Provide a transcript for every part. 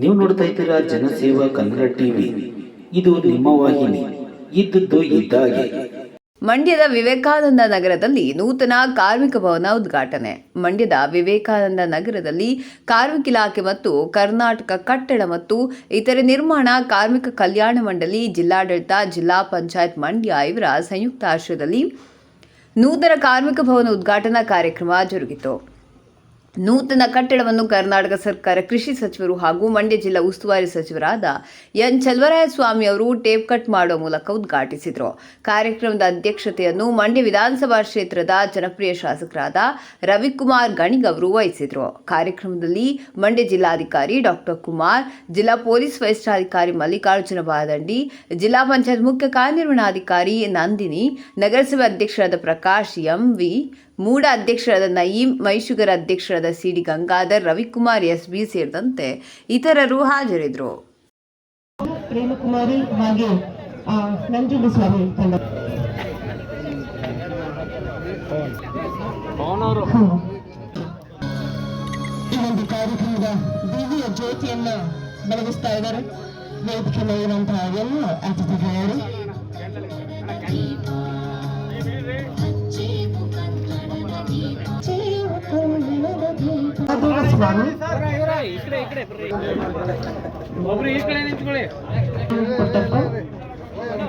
ನೀವು ನೋಡ್ತಾ ಇದ್ದೀರಾ ಜನಸೇವಾ ಕನ್ನಡ ಟಿವಿ. ಇದು ನಿಮ್ಮ ವಾಹಿನಿ. ಇದ್ದದ್ದು ಇದ್ದಾಗೆ ಮಂಡ್ಯದ ವಿವೇಕಾನಂದ ನಗರದಲ್ಲಿ ನೂತನ ಕಾರ್ಮಿಕ ಭವನ ಉದ್ಘಾಟನೆ. ಮಂಡ್ಯದ ವಿವೇಕಾನಂದ ನಗರದಲ್ಲಿ ಕಾರ್ಮಿಕ ಇಲಾಖೆ ಮತ್ತು ಕರ್ನಾಟಕ ಕಟ್ಟಡ ಮತ್ತು ಇತರೆ ನಿರ್ಮಾಣ ಕಾರ್ಮಿಕ ಕಲ್ಯಾಣ ಮಂಡಳಿ, ಜಿಲ್ಲಾಡಳಿತ, ಜಿಲ್ಲಾ ಪಂಚಾಯತ್ ಮಂಡ್ಯ ಇವರ ಸಂಯುಕ್ತ ಆಶ್ರಯದಲ್ಲಿ ನೂತನ ಕಾರ್ಮಿಕ ಭವನ ಉದ್ಘಾಟನಾ ಕಾರ್ಯಕ್ರಮ ಜರುಗಿತು. ನೂತನ ಕಟ್ಟಡವನ್ನು ಕರ್ನಾಟಕ ಸರ್ಕಾರ, ಕೃಷಿ ಸಚಿವರು ಹಾಗೂ ಮಂಡ್ಯ ಜಿಲ್ಲಾ ಉಸ್ತುವಾರಿ ಸಚಿವರಾದ ಎನ್ ಚಲವರಾಯಸ್ವಾಮಿ ಅವರು ಟೇಪ್ ಕಟ್ ಮಾಡುವ ಮೂಲಕ ಉದ್ಘಾಟಿಸಿದರು. ಕಾರ್ಯಕ್ರಮದ ಅಧ್ಯಕ್ಷತೆಯನ್ನು ಮಂಡ್ಯ ವಿಧಾನಸಭಾ ಕ್ಷೇತ್ರದ ಜನಪ್ರಿಯ ಶಾಸಕರಾದ ರವಿಕುಮಾರ್ ಗಣಿಗ್ ಅವರು ವಹಿಸಿದರು. ಕಾರ್ಯಕ್ರಮದಲ್ಲಿ ಮಂಡ್ಯ ಜಿಲ್ಲಾಧಿಕಾರಿ ಡಾಕ್ಟರ್ ಕುಮಾರ್, ಜಿಲ್ಲಾ ಪೊಲೀಸ್ ವರಿಷ್ಠಾಧಿಕಾರಿ ಮಲ್ಲಿಕಾರ್ಜುನ ಬಾದಂಡಿ, ಜಿಲ್ಲಾ ಪಂಚಾಯತ್ ಮುಖ್ಯ ಕಾರ್ಯನಿರ್ವಹಣಾಧಿಕಾರಿ ನಂದಿನಿ, ನಗರಸಭೆ ಅಧ್ಯಕ್ಷರಾದ ಪ್ರಕಾಶ್ ಎಂವಿ ಮೂಡ ಅಧ್ಯಕ್ಷರಾದ ನಯೀಂ ಮೈಶುಗರ್ ಅಧ್ಯಕ್ಷರಾದ C D Gangadhar, Ravikumar, S B ಸೇರಿದಂತೆ ಇತರರು ಹಾಜರಿದ್ದರು. ಪ್ರೇಮಕುಮಾರಿ ಒಂದು ಕಾರ್ಯಕ್ರಮದ ದಿವ್ಯ ಜ್ಯೋತಿಯನ್ನ ಬೆಳಗಿಸ್ತಾ ಇದ್ದಾರೆ. ವೇದಿಕೆ ಮೇಲಿರುವಂತಹ ಎಲ್ಲ ಅತಿಥಿಗಳು.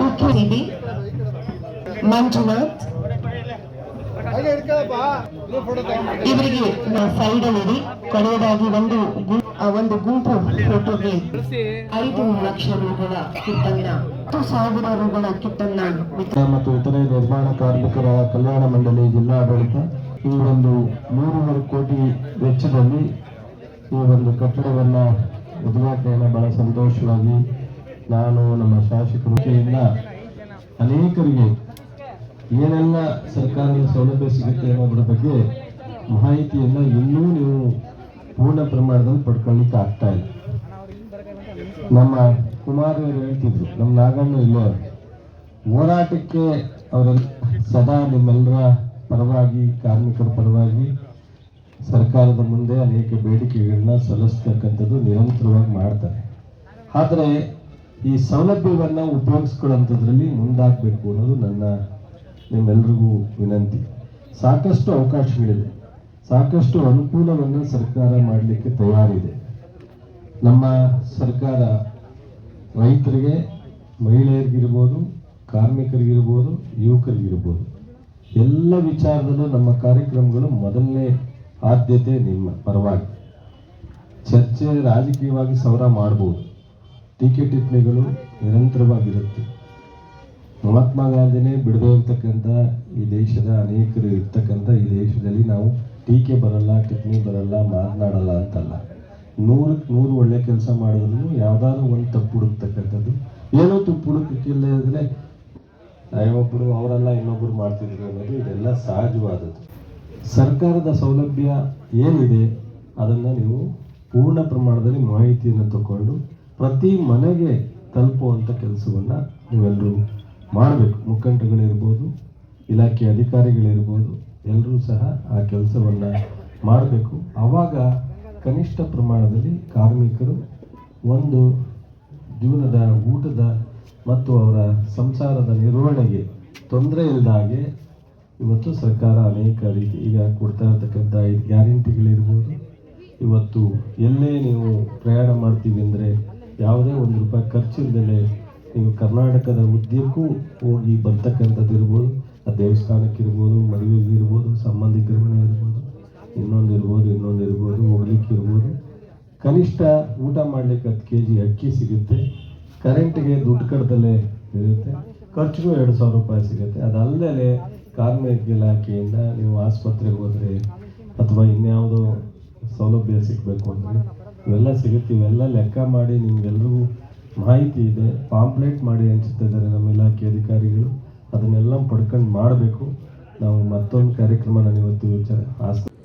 ಉಕ್ಕೇರಿ ಮಂಜುನಾಥ್ ಇವರಿಗೆ ಸೈಡ್ ಅಲ್ಲಿ ಕೊನೆಯದಾಗಿ ಒಂದು ಒಂದು ಗುಂಪು ಫೋಟೋಗೆ ಐದು ಲಕ್ಷ ರೂಗಳ ಕಿಟ್ಟನ್ನ ಹತ್ತು ಸಾವಿರ ರೂಗಳ ಕಿಟ್ಟನ್ನ ಮತ್ತು ಇತರೆ ನಿರ್ಮಾಣ ಕಾರ್ಮಿಕರ ಕಲ್ಯಾಣ ಮಂಡಳಿ ಜಿಲ್ಲಾಡಳಿತ ಈ ಒಂದು ಮೂರುವರೆ ಕೋಟಿ ವೆಚ್ಚದಲ್ಲಿ ಈ ಒಂದು ಕಟ್ಟಡವನ್ನು ಉದ್ಘಾಟನೆಯನ್ನು ಬಹಳ ಸಂತೋಷವಾಗಿ ನಾನು ನಮ್ಮ ಶಾಸಕರು ಅನೇಕರಿಗೆ ಏನೆಲ್ಲ ಸರ್ಕಾರದ ಸೌಲಭ್ಯ ಸಿಗುತ್ತೆ ಅನ್ನೋದ್ರ ಬಗ್ಗೆ ಮಾಹಿತಿಯನ್ನು ಇನ್ನೂ ನೀವು ಪೂರ್ಣ ಪ್ರಮಾಣದಲ್ಲಿ ಪಡ್ಕೊಳ್ಳಿಕ್ಕೆ ಆಗ್ತಾ ಇಲ್ಲ ನಮ್ಮ ಕುಮಾರ್ ಹೇಳ್ತಿದ್ರು, ನಮ್ಮ ನಾಗಣ್ಣ ಇಲ್ಲ. ಹೋರಾಟಕ್ಕೆ ಅವರ ಸದಾ ನಿಮ್ಮೆಲ್ಲರ ಪರವಾಗಿ, ಕಾರ್ಮಿಕರ ಪರವಾಗಿ ಸರ್ಕಾರದ ಮುಂದೆ ಅನೇಕ ಬೇಡಿಕೆಗಳನ್ನ ಸಲ್ಲಿಸ್ತಕ್ಕಂಥದ್ದು ನಿರಂತರವಾಗಿ ಮಾಡ್ತಾರೆ. ಆದರೆ ಈ ಸೌಲಭ್ಯವನ್ನು ಉಪಯೋಗಿಸ್ಕೊಳ್ಳೋಂಥದ್ರಲ್ಲಿ ಮುಂದಾಗಬೇಕು ಅನ್ನೋದು ನನ್ನ, ನಿಮ್ಮೆಲ್ರಿಗೂ ವಿನಂತಿ. ಸಾಕಷ್ಟು ಅವಕಾಶಗಳಿದೆ. ಸಾಕಷ್ಟು ಅನುಕೂಲವನ್ನು ಸರ್ಕಾರ ಮಾಡಲಿಕ್ಕೆ ತಯಾರಿದೆ. ನಮ್ಮ ಸರ್ಕಾರ ರೈತರಿಗೆ, ಮಹಿಳೆಯರಿಗಿರ್ಬೋದು, ಕಾರ್ಮಿಕರಿಗಿರ್ಬೋದು, ಯುವಕರಿಗಿರ್ಬೋದು. ಎಲ್ಲ ವಿಚಾರದಲ್ಲೂ ನಮ್ಮ ಕಾರ್ಯಕ್ರಮಗಳು ಮೊದಲನೇ ಆದ್ಯತೆ ನಿಮ್ಮ ಪರವಾಗಿ. ಚರ್ಚೆ ರಾಜಕೀಯವಾಗಿ ಸೌರ ಮಾಡ್ಬೋದು. ಟೀಕೆ ಟಿಪ್ಪಣಿಗಳು ನಿರಂತರವಾಗಿರುತ್ತೆ. ಮಹಾತ್ಮ ಗಾಂಧಿನೇ ಬಿಡದೇ ಈ ದೇಶದ ಅನೇಕರು ಇರ್ತಕ್ಕಂಥ ಈ ದೇಶದಲ್ಲಿ ನಾವು ಟೀಕೆ ಬರಲ್ಲ, ಟಿಪ್ಪಣಿ ಬರಲ್ಲ, ಮಾತನಾಡಲ್ಲ ಅಂತಲ್ಲ. ನೂರಕ್ಕೆ ನೂರು ಒಳ್ಳೆ ಕೆಲಸ ಮಾಡಿದ್ರು ಯಾವ್ದಾದ್ರು ಒಂದು ತಪ್ಪು ಹುಡುಕ್ತಕ್ಕಂಥದ್ದು. ಏನೋ ತಪ್ಪು ಹುಡುಕಿಲ್ಲ ಅಂದರೆ ಒಬ್ಬರು ಅವರೆಲ್ಲ ಇನ್ನೊಬ್ಬರು ಮಾಡ್ತಿದ್ರು ಅನ್ನೋದು ಇದೆಲ್ಲ ಸಹಜವಾದದ್ದು. ಸರ್ಕಾರದ ಸೌಲಭ್ಯ ಏನಿದೆ, ಅದನ್ನು ನೀವು ಪೂರ್ಣ ಪ್ರಮಾಣದಲ್ಲಿ ಮಾಹಿತಿಯನ್ನು ತಗೊಂಡು ಪ್ರತಿ ಮನೆಗೆ ತಲುಪುವಂಥ ಕೆಲಸವನ್ನು ನೀವೆಲ್ಲರೂ ಮಾಡಬೇಕು. ಮುಖಂಡಗಳಿರ್ಬೋದು ಇಲಾಖೆ ಅಧಿಕಾರಿಗಳಿರ್ಬೋದು ಎಲ್ಲರೂ ಸಹ ಆ ಕೆಲಸವನ್ನು ಮಾಡಬೇಕು. ಆವಾಗ ಕನಿಷ್ಠ ಪ್ರಮಾಣದಲ್ಲಿ ಕಾರ್ಮಿಕರು ಒಂದು ಜೀವನದ ಊಟದ ಮತ್ತು ಅವರ ಸಂಸಾರದ ನಿರ್ವಹಣೆಗೆ ತೊಂದರೆ ಇಲ್ಲದ ಹಾಗೆ ಇವತ್ತು ಸರ್ಕಾರ ಅನೇಕ ರೀತಿ ಈಗ ಕೊಡ್ತಾ ಇರತಕ್ಕಂಥ ಗ್ಯಾರಂಟಿಗಳಿರ್ಬೋದು. ಇವತ್ತು ಎಲ್ಲೇ ನೀವು ಪ್ರಯಾಣ ಮಾಡ್ತೀವಿ ಅಂದರೆ ಯಾವುದೇ ಒಂದು ರೂಪಾಯಿ ಖರ್ಚಿಲ್ಲದೆ ನೀವು ಕರ್ನಾಟಕದ ಉದ್ಯಕ್ಕೂ ಹೋಗಿ ಬರ್ತಕ್ಕಂಥದ್ದು ಇರ್ಬೋದು. ಆ ದೇವಸ್ಥಾನಕ್ಕೆ ಇರ್ಬೋದು, ಮದುವೆಗೆ ಇರ್ಬೋದು ಸಂಬಂಧಿಕರ ಮನೆ ಇರ್ಬೋದು, ಇನ್ನೊಂದು ಇರ್ಬೋದು ಇನ್ನೊಂದು ಇರ್ಬೋದು, ಹೋಗ್ಲಿಕ್ಕೆ ಇರ್ಬೋದು. ಕನಿಷ್ಠ ಊಟ ಮಾಡಲಿಕ್ಕೆ ಹತ್ತು ಕೆ ಜಿ ಅಕ್ಕಿ ಸಿಗುತ್ತೆ. ಕರೆಂಟಿಗೆ ದುಡ್ಡು ಕಟ್ಟದಲ್ಲೇ ಇರುತ್ತೆ. ಖರ್ಚು ಎರಡು ಸಾವಿರ ರೂಪಾಯಿ ಸಿಗುತ್ತೆ. ಅದಲ್ಲದೆ ಕಾರ್ಮಿಕ ಇಲಾಖೆಯಿಂದ ನೀವು ಆಸ್ಪತ್ರೆಗೆ ಹೋದರೆ ಅಥವಾ ಇನ್ಯಾವುದೋ ಸೌಲಭ್ಯ ಸಿಗಬೇಕು ಅಂದರೆ ಇವೆಲ್ಲ ಸಿಗುತ್ತೆ. ಇವೆಲ್ಲ ಲೆಕ್ಕ ಮಾಡಿ ನಿಮಗೆಲ್ರಿಗೂ ಮಾಹಿತಿ ಇದೆ. ಪಾಂಪ್ಲೇಟ್ ಮಾಡಿ ಹಂಚುತ್ತಿದ್ದಾರೆ ನಮ್ಮ ಇಲಾಖೆ ಅಧಿಕಾರಿಗಳು. ಅದನ್ನೆಲ್ಲ ಪಡ್ಕೊಂಡು ಮಾಡಬೇಕು. ನಾವು ಮತ್ತೊಂದು ಕಾರ್ಯಕ್ರಮನ ಇವತ್ತು ವಿಚಾರ ಆಸ್ಪತ್ರೆ